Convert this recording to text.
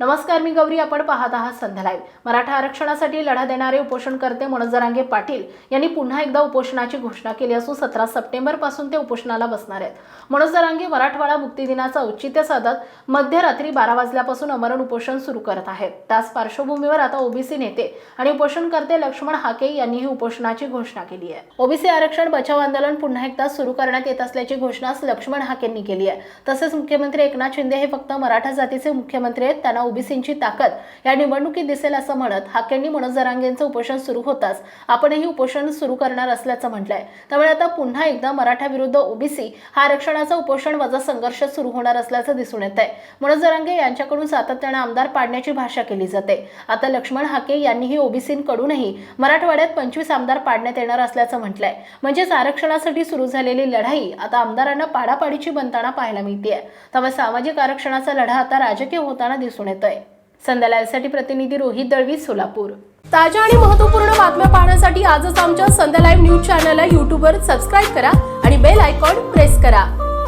नमस्कार मी गौरी. आपण पाहत आहात संध्या लाईव्ह मराठा आरक्षणासाठी लढा देणारे उपोषणकर्ते मनोज जरांगे पाटील यांनी पुन्हा एकदा उपोषणाची घोषणा केली असून सतरा सप्टेंबरपासून ते उपोषणाला बसणार आहेत. मनोज जरांगे मराठवाडा मुक्ती दिनाचं औचित्य साधत मध्यरात्री बारा वाजल्यापासून अमरण उपोषण सुरू करत आहेत. त्याच पार्श्वभूमीवर आता ओबीसी नेते आणि उपोषणकर्ते लक्ष्मण हाके यांनी ही उपोषणाची घोषणा केली आहे. ओबीसी आरक्षण बचाव आंदोलन पुन्हा एकदा सुरू करण्यात येत असल्याची घोषणा लक्ष्मण हाकेंनी केली आहे. तसेच मुख्यमंत्री एकनाथ शिंदे हे फक्त मराठा जातीचे मुख्यमंत्री आहेत त्यांना ओबीसींची ताकद. या निवडणुकीत दिसेल असं म्हणत हाकेंनी मनोज जरांगेंचं उपोषण सुरू होताच. आपणही उपोषण सुरू करणार असल्याचं म्हटलंय. त्यामुळे आता पुन्हा एकदा मराठा विरुद्ध ओबीसी हा आरक्षणाचा उपोषण वजा संघर्ष सुरू होणार असल्याचं दिसून येत आहे मनोज जरांगे यांच्याकडून सातत्याने आमदार पाडण्याची भाषा केली जाते. आता लक्ष्मण हाके यांनीही ओबीसींकडूनही मराठवाड्यात पंचवीस आमदार पाडण्यात येणार असल्याचं म्हटलंय. म्हणजेच आरक्षणासाठी सुरू झालेली लढाई आता आमदारांना पाडापाडीची बनताना पाहायला मिळते त्यामुळे सामाजिक आरक्षणाचा लढा आता राजकीय होताना दिसून येत येतोय संध्या लाईव्हसाठी प्रतिनिधी रोहित दळवी सोलापूर. ताज्या आणि महत्त्वपूर्ण बातम्या पाहण्यासाठी आजच आमच्या संध्या लाईव्ह न्यूज चॅनलला यूट्यूबवर सबस्क्राईब करा आणि बेल आयकॉन प्रेस करा.